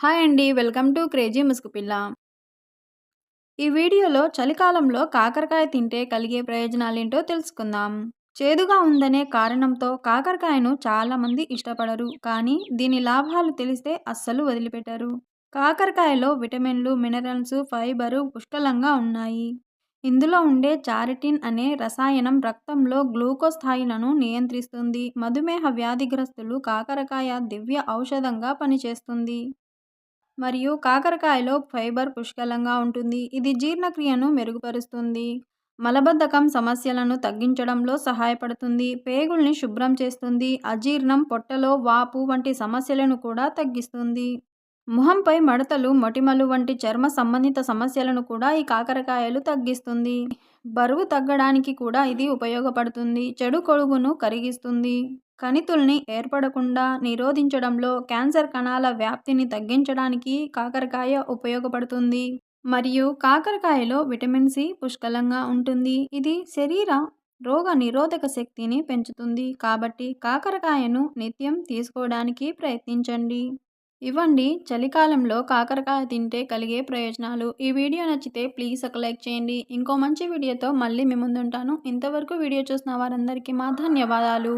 Hi అండి. Welcome to crazy ముసుగుపిల్ల ఈ వీడియోలో చలికాలంలో కాకరకాయ తింటే కలిగే ప్రయోజనాలేంటో తెలుసుకుందాం. చేదుగా ఉందనే కారణంతో కాకరకాయను చాలామంది ఇష్టపడరు. కానీ దీని లాభాలు తెలిస్తే అస్సలు వదిలిపెట్టరు. కాకరకాయలో విటమిన్లు మినరల్స్ ఫైబరు పుష్కలంగా ఉన్నాయి. ఇందులో ఉండే చారిటిన్ అనే రసాయనం రక్తంలో గ్లూకోజ్ స్థాయిలను నియంత్రిస్తుంది. మధుమేహ వ్యాధిగ్రస్తులు కాకరకాయ దివ్య ఔషధంగా పనిచేస్తుంది. మరియు కాకరకాయలో ఫైబర్ పుష్కలంగా ఉంటుంది. ఇది జీర్ణక్రియను మెరుగుపరుస్తుంది. మలబద్ధకం సమస్యలను తగ్గించడంలో సహాయపడుతుంది. పేగుల్ని శుభ్రం చేస్తుంది. అజీర్ణం పొట్టలో వాపు వంటి సమస్యలను కూడా తగ్గిస్తుంది. ముఖంపై మడతలు మొటిమలు వంటి చర్మ సంబంధిత సమస్యలను కూడా ఈ కాకరకాయలు తగ్గిస్తుంది. బరువు తగ్గడానికి కూడా ఇది ఉపయోగపడుతుంది. చెడు కొడుగును కరిగిస్తుంది. కణితుల్ని ఏర్పడకుండా నిరోధించడంలో క్యాన్సర్ కణాల వ్యాప్తిని తగ్గించడానికి కాకరకాయ ఉపయోగపడుతుంది. మరియు కాకరకాయలో విటమిన్ సి పుష్కలంగా ఉంటుంది. ఇది శరీర రోగ నిరోధక శక్తిని పెంచుతుంది. కాబట్టి కాకరకాయను నిత్యం తీసుకోవడానికి ప్రయత్నించండి. ఇవ్వండి. చలికాలంలో కాకరకాయ తింటే కలిగే ప్రయోజనాలు. ఈ వీడియో నచ్చితే ప్లీజ్ ఒక లైక్ చేయండి. ఇంకో మంచి వీడియోతో మళ్ళీ మీ ముందుంటాను. ఇంతవరకు వీడియో చూసిన వారందరికీ మా ధన్యవాదాలు.